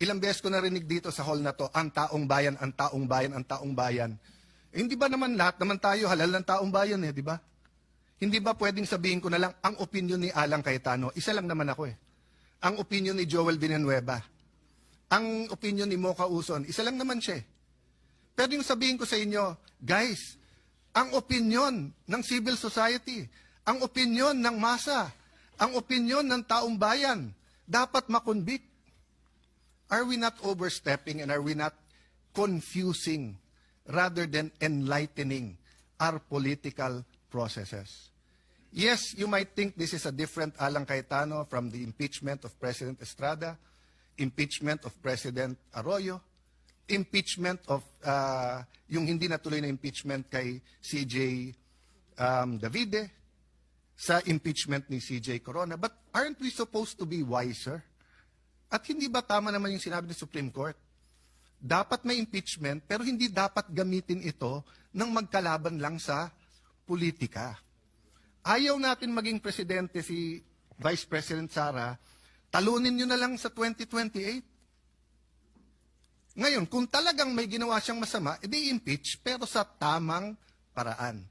ilang beses ko narinig dito sa hall na to, ang taong bayan, ang taong bayan, ang taong bayan. Eh, hindi ba naman lahat naman tayo halal ng taong bayan eh, di ba? Hindi ba pwedeng sabihin ko na lang, ang opinion ni Alang Cayetano, isa lang naman ako eh. Ang opinion ni Joel Villanueva, ang opinion ni Mocha Uson, isa lang naman siya eh. Pero yung sabihin ko sa inyo, guys, ang opinion ng civil society, ang opinion ng masa, ang opinion ng taong bayan, dapat makonvict. Are we not overstepping and are we not confusing rather than enlightening our political processes? Yes, you might think this is a different Alang Cayetano from the impeachment of President Estrada, impeachment of President Arroyo, impeachment of uh, yung hindi natuloy na impeachment kay CJ um, Davide, sa impeachment ni CJ Corona. But aren't we supposed to be wiser? At hindi ba tama naman yung sinabi ng Supreme Court? Dapat may impeachment, pero hindi dapat gamitin ito ng magkalaban lang sa politika. Ayaw natin maging presidente si Vice President Sara, talunin nyo na lang sa 2028. Ngayon, kung talagang may ginawa siyang masama, edi impeach, pero sa tamang paraan.